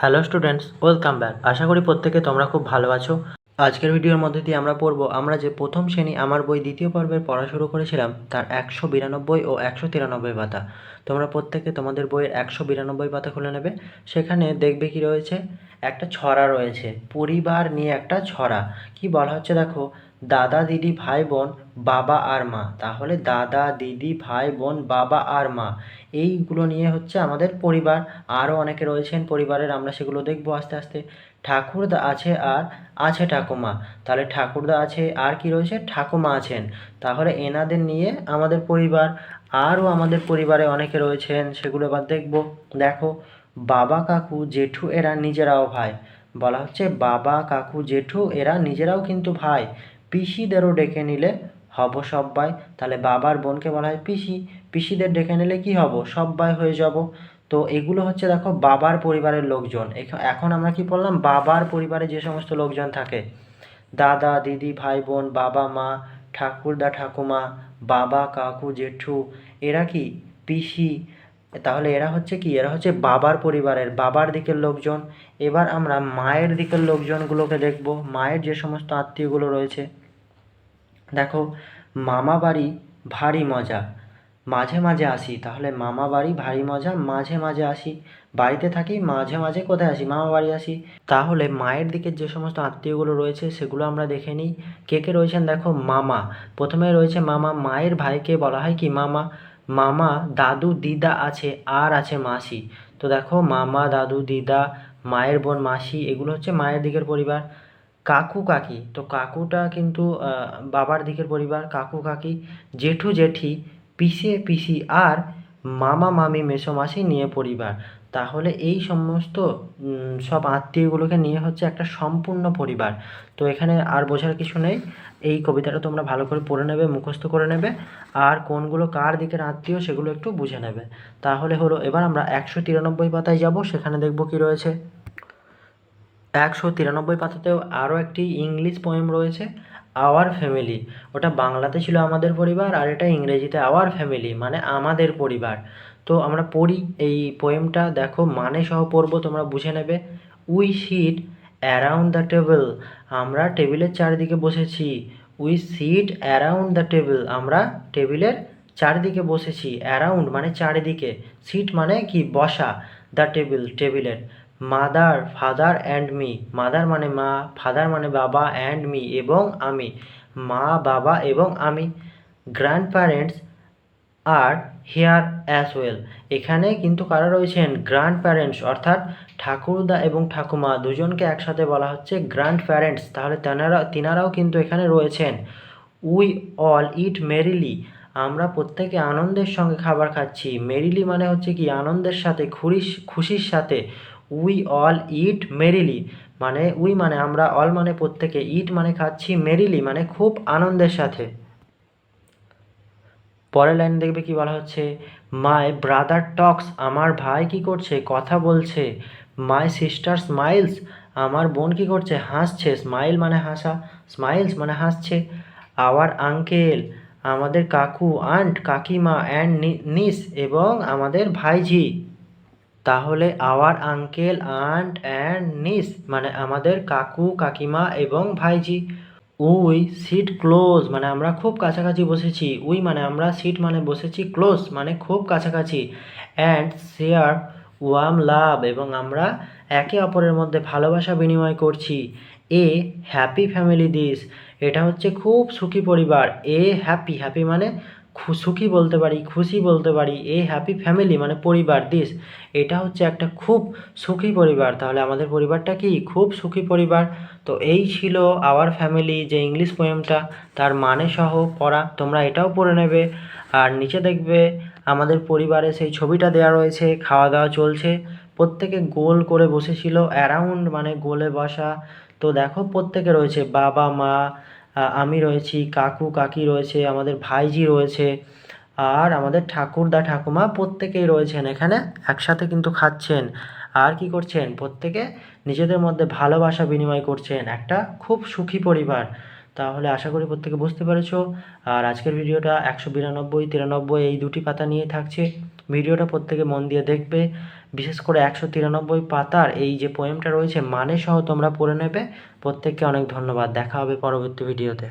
Hello students welcome back আশা করি প্রত্যেকে তোমরা খুব ভালো আছো। আজকের ভিডিওর মধ্যে দিয়ে আমরা পড়ব, আমরা যে প্রথম শ্রেণি আমার বই দ্বিতীয় পর্বের পড়া শুরু করেছিলাম, তার একশো বিরানব্বই ও একশো তিরানব্বই পাতা। তোমরা প্রত্যেকে তোমাদের বইয়ের একশো বিরানব্বই পাতা খুলে নেবে। সেখানে দেখবে কি রয়েছে? একটা ছড়া রয়েছে, পরিবার নিয়ে একটা ছড়া। কি বলা হচ্ছে দেখো? দাদা, দিদি, ভাই, বোন, বাবা আর মা। তাহলে দাদা, দিদি, ভাই, বোন, বাবা আর মা। এইগুলো নিয়ে হচ্ছে আমাদের পরিবার। আরও অনেকে রয়েছেন পরিবারের, আমরা সেগুলো দেখব আস্তে আস্তে। ঠাকুরদা আছে আর আছে ঠাকুমা। তাহলে ঠাকুরদা আছে, আর কি রয়েছে? ঠাকুমা আছেন। তাহলে এনাদের নিয়ে আমাদের পরিবার আরও আমাদের পরিবারে অনেকে রয়েছেন, সেগুলো এবার দেখব। দেখো, বাবা কাকু, জেঠু, এরা নিজেরাও ভাই। বলা হচ্ছে বাবা, কাকু, জেঠু, এরা নিজেরাও কিন্তু ভাই। পিসিদেরও ডেকে নিলে হব সব্বাই। তাহলে বাবার বোনকে বলা হয় পিসি। পিসিদের ডেকে নিলে কি হব? সব্বাই হয়ে যাব। তো এগুলো হচ্ছে দেখো বাবার পরিবারের লোকজন। এখ- এখন আমরা কি বললাম? বাবার পরিবারে যে সমস্ত লোকজন থাকে, দাদা, দিদি, ভাই, বোন, বাবা, মা, ঠাকুরদা, ঠাকুমা, বাবা, কাকু, জেঠু, এরা কি? পিসি। তাহলে এরা হচ্ছে কি? এরা হচ্ছে বাবার পরিবারের, বাবার দিকের লোকজন। এবার আমরা মায়ের দিকের লোকজনগুলোকে দেখব। মায়ের যে সমস্ত আত্মীয়গুলো রয়েছে। দেখো, মামা বাড়ি ভারী মজা। মাঝে মাঝে আসি। তাহলে মামা বাড়ি ভারী মজা, মাঝে মাঝে আসি। বাড়িতে থাকি, মাঝে মাঝে কোথায় আসি? মামা বাড়ি আসি। তাহলে মায়ের দিকের যে সমস্ত আত্মীয়গুলো রয়েছে, সেগুলো আমরা দেখে নিই। কে কে রয়েছেন? দেখো, মামা। প্রথমে রয়েছে মামা। মায়ের ভাইকে বলা হয় কি মামা? মামা, দাদু, দিদা আছে, আর আছে মাসি। তো দেখো, মামা, দাদু, দিদা, মায়ের বোন, মাসি, এগুলো হচ্ছে মায়ের দিকের পরিবার। কাকু, কাকি। তো কাকুটা কিন্তু বাবার দিকের পরিবার। কাকু, কাকি, জেঠু, জেঠি, পিসে, পিসি, আর মামা, মামি, মেসো, মাসি নিয়ে পরিবার। তাহলে এই সমস্ত সব আত্মীয়গুলোকে নিয়ে হচ্ছে একটা সম্পূর্ণ পরিবার। তো এখানে আর বোঝার কিছু নেই। এই কবিতাটা তোমরা ভালো করে পড়ে নেবে, মুখস্থ করে নেবে। আর কোনগুলো কার দিকের আত্মীয় সেগুলো একটু বুঝে নেবে। তাহলে হলো, এবার আমরা একশো তিরানব্বই পাতায় যাব, সেখানে দেখব কি রয়েছে। একশো তিরানব্বই পাতাতেও আরও একটি ইংলিশ পোয়েম রয়েছে আওয়ার ফ্যামিলি ওটা বাংলাতে ছিল আমাদের পরিবার, আর এটা ইংরেজিতে আওয়ার ফ্যামিলি মানে আমাদের পরিবার। তো আমরা পড়ি এই পোয়েমটা দেখো মানে সহ পড়ব, তোমরা বুঝে নেবে। We sit around the table আমরা টেবিলের চারিদিকে বসেছি। We sit around the table আমরা টেবিলের চারিদিকে বসেছি। অ্যারাউন্ড মানে চারিদিকে সিট মানে কি? বসা দ্য টেবিল টেবিলের। Mother father and me mother মানে মা ফাদার মানে বাবা অ্যান্ড মি এবং আমি, মা, বাবা এবং আমি। Grand parents are here as well. এখানে কিন্তু কারা রয়েছেন? গ্র্যান্ড প্যারেন্টস অর্থাৎ ঠাকুরদা এবং ঠাকুমা দুজনকে একসাথে বলা হচ্ছে গ্র্যান্ড প্যারেন্টস তাহলে তেনারা তিনারাও কিন্তু এখানে রয়েছেন। উই অল ইট মেরিলি আমরা প্রত্যেকে আনন্দের সঙ্গে খাবার খাচ্ছি। মেরিলি মানে হচ্ছে কি? আনন্দের সাথে খুশির খুশির সাথে। উই অল ইট মেরিলি মানে উই মানে আমরা অল মানে প্রত্যেকে। ইট মানে খাচ্ছি মেরিলি মানে খুব আনন্দের সাথে। পরের লাইন দেখবে কি বলা হচ্ছে মাই ব্রাদার টক্স আমার ভাই কি করছে, কথা বলছে মাই সিস্টার স্মাইলস আমার বোন কি করছে, হাসছে স্মাইল মানে হাসা স্মাইলস মানে হাসছে আওয়ার আঙ্কেল আমাদের কাকু আন্ট কাকিমা অ্যান্ড নিস এবং আমাদের ভাইঝি, তাহলে আওয়ার আঙ্কেল আন্ট অ্যান্ড নিস মানে আমাদের কাকু, কাকিমা এবং ভাইজি উই সিট ক্লোজ মানে আমরা খুব কাছাকাছি বসেছি। উই মানে আমরা সিট মানে বসেছি ক্লোজ মানে খুব কাছাকাছি। অ্যান্ড শেয়ার ওয়ার্ম লাভ এবং আমরা একে অপরের মধ্যে ভালোবাসা বিনিময় করছি। এ হ্যাপি ফ্যামিলি দিস এটা হচ্ছে খুব সুখী পরিবার। এ হ্যাপি হ্যাপি মানে সুখী বলতে পারি, খুশি বলতে পারি, এ হ্যাপি ফ্যামিলি মানে পরিবার দিস এটা হচ্ছে একটা খুব সুখী পরিবার। তাহলে আমাদের পরিবারটা কি? খুব সুখী পরিবার। তো এই ছিল আওয়ার ফ্যামিলি যে ইংলিশ পোয়েমটা তার মানে সহ পড়া, তোমরা এটাও পড়ে নেবে। আর নিচে দেখবে আমাদের পরিবারে সেই ছবিটা দেওয়া রয়েছে, খাওয়া দাওয়া চলছে। প্রত্যেকে গোল করে বসেছিল অ্যারাউন্ড মানে গোলে বসা। তো দেখো প্রত্যেকে রয়েছে, বাবা, মা আমি রয়েছি, কাকু, কাকি রয়েছে, আমাদের ভাইজি রয়েছে, আর আমাদের ঠাকুরদা, ঠাকুমা প্রত্যেকেই রয়েছেন এখানে, একসাথে কিন্তু খাচ্ছেন। আর কি করছেন? প্রত্যেকে নিজেদের মধ্যে ভালোবাসা বিনিময় করছেন। একটা খুব সুখী পরিবার। তাহলে আশা করি প্রত্যেকে বুঝতে পেরেছ। আর আজকের ভিডিওটা একশো বিরানব্বই, তিরানব্বই এই দুটি পাতা নিয়ে থাকছে। ভিডিওটা প্রত্যেকে মন দিয়ে দেখবে। বিশেষ করে একশো তিরানব্বই পাতার এই যে পোয়েমটা রয়েছে মানে সহ তোমরা পড়ে নেবে। প্রত্যেককে অনেক ধন্যবাদ। দেখা হবে পরবর্তী ভিডিওতে।